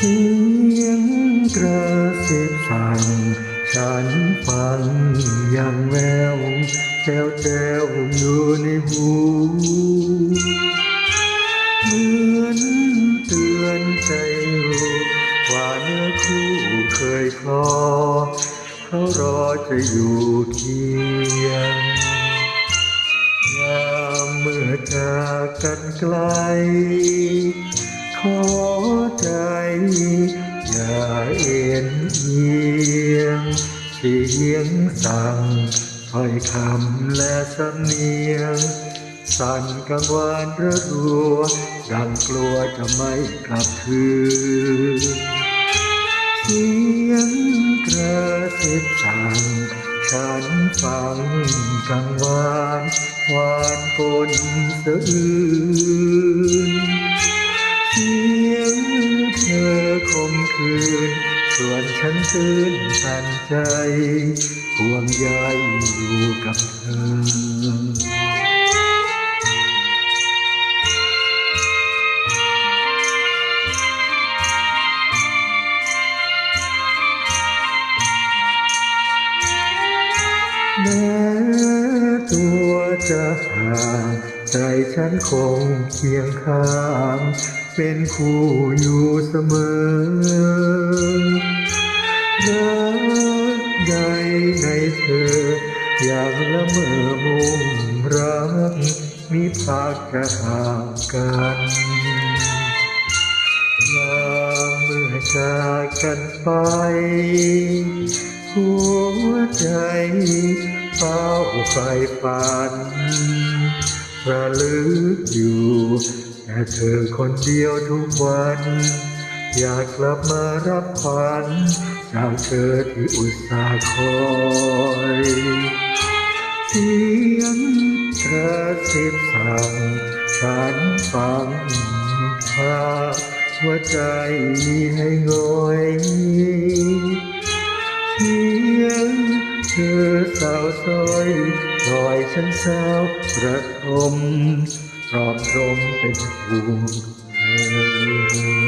สิบสั่งฉันฟังอย่างแววแจวแจวอยู่ในหูเหมือนเตือนใจรู้ว่าเนื้อคู่เคยคลอเขารอจะอยู่เคียงยามเมื่อจากกันไกล อใจ อย่าเอ็นเอียงเสียงสั่งถ้อยคำและสำเนียง สั่นกังวานระรัว ดังกลัวจะไม่กลับคืนเสียงกระซิบสั่งฉันฟังกังวานหวานปนสะอื้น คืน ส่วนฉันตื่นตันใจห่วงใยอยู่กับเธอแม้ตัวจะห่าง ใจฉันคงเคียงข้าง เป็นคู่อยู่เสมอรักใดในเธอ อย่างละเมอมุ่งรักมิพากจะห่างกันยามเมื่อจากกันไปหัวใจเฝ้าไฟฝัน ระลึกอยู่แต่เธอคนเดียวทุกวัน อยากกลับมารับขวัญจากเธอที่อุตส่าห์คอยเสียงกระซิบสั่งฉันฟังพาหัวใจให้งอ สาวซอยปล่อยฉันเศร้าวประทมรอมรมเป็นห่วงเธอ